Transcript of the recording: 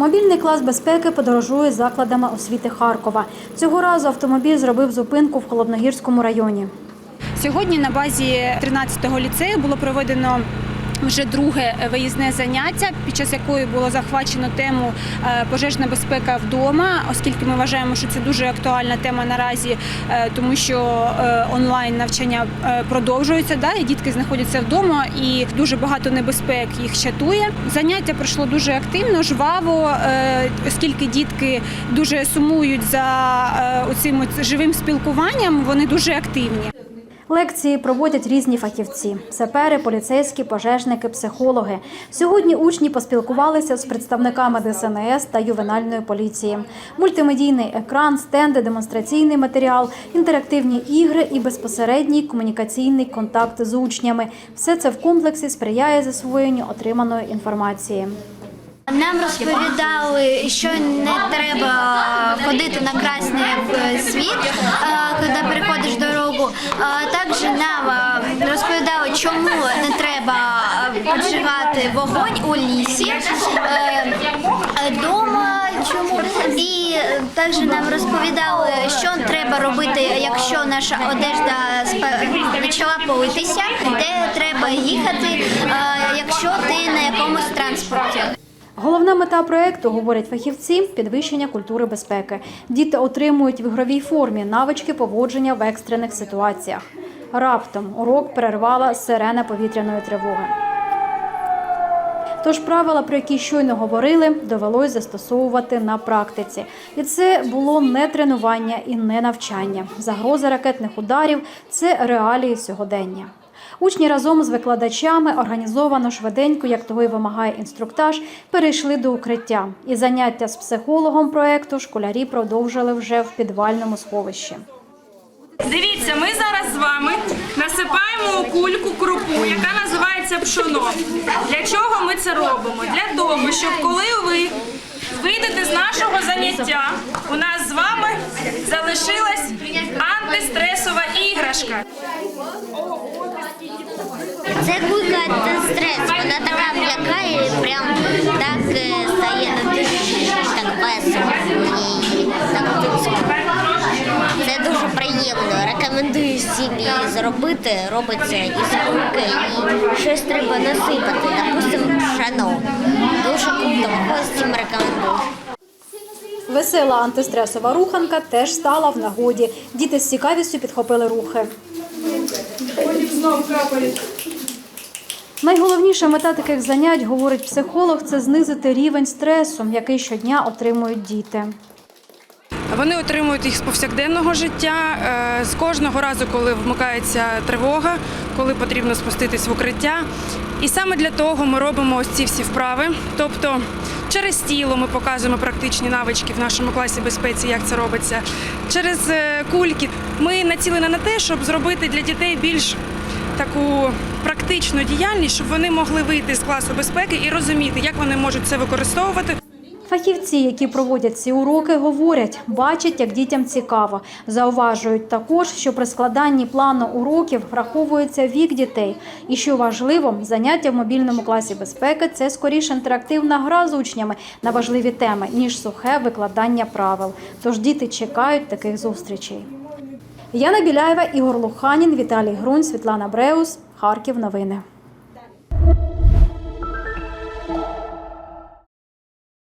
Мобільний клас безпеки подорожує закладами освіти Харкова. Цього разу автомобіль зробив зупинку в Холодногірському районі. Сьогодні на базі 13-го ліцею було проведено вже друге виїзне заняття, під час якої було захвачено тему е, пожежна безпека вдома, оскільки ми вважаємо, що це дуже актуальна тема наразі, е, тому що е, онлайн навчання продовжується, да, і дітки знаходяться вдома, і дуже багато небезпек їх чатує. Заняття пройшло дуже активно, жваво, оскільки дітки дуже сумують за оцим живим спілкуванням, вони дуже активні. Лекції проводять різні фахівці: сапери, поліцейські, пожежники, психологи. Сьогодні учні поспілкувалися з представниками ДСНС та ювенальної поліції. Мультимедійний екран, стенди, демонстраційний матеріал, інтерактивні ігри і безпосередній комунікаційний контакт з учнями. Все це в комплексі сприяє засвоєнню отриманої інформації. Нам розповідали, що не треба ходити на красний світ, е, коли переходиш дорогу. Також нам розповідали, чому не треба поджигати вогонь у лісі, е, е, дома чому. І е, також нам розповідали, що треба робити, якщо наша одежда почала политися, де треба їхати, якщо ти на якомусь транспорті. Головна мета проекту, говорять фахівці, підвищення культури безпеки. Діти отримують в ігровій формі навички поводження в екстрених ситуаціях. Раптом урок перервала сирена повітряної тривоги. Тож правила, про які щойно говорили, довелось застосовувати на практиці. І це було не тренування і не навчання. Загроза ракетних ударів це реалії сьогодення. Учні разом з викладачами організовано швиденько, як того й вимагає інструктаж, перейшли до укриття. І заняття з психологом проекту школярі продовжили вже в підвальному сховищі. Дивіться, ми зараз з вами насипаємо у кульку крупу, яка називається пшоно. Для чого ми це робимо? Для того, щоб коли ви вийдете з нашого заняття, у нас з вами залишилась антистресова іграшка. Це кулька антистрес, вона така м'яка і прям так е, стає так весело її так. Це дуже приємно. Рекомендую всім зробити. Робиться із кульки і щось треба насипати. Допустимо, пшено. Дуже круто. Цим рекомендую. Весела антистресова руханка теж стала в нагоді. Діти з цікавістю підхопили рухи. Найголовніша мета таких занять, говорить психолог, це знизити рівень стресу, який щодня отримують діти. Вони отримують їх з повсякденного життя е, з кожного разу, коли вмикається тривога, коли потрібно спуститись в укриття. І саме для того ми робимо ось ці всі вправи. Тобто через тіло ми показуємо практичні навички в нашому класі безпеці, як це робиться. Через е, кульки ми націлені на те, щоб зробити для дітей більш таку практичну діяльність, щоб вони могли вийти з класу безпеки і розуміти, як вони можуть це використовувати. Фахівці, які проводять ці уроки, говорять, бачать, як дітям цікаво. Зауважують також, що при складанні плану уроків враховується вік дітей. І що важливо, заняття в мобільному класі безпеки це скоріше інтерактивна гра з учнями на важливі теми, ніж сухе викладання правил. Тож діти чекають таких зустрічей. Яна Біляєва, Ігор Луханін, Віталій Грунь, Світлана Бреус. Харків. Новини.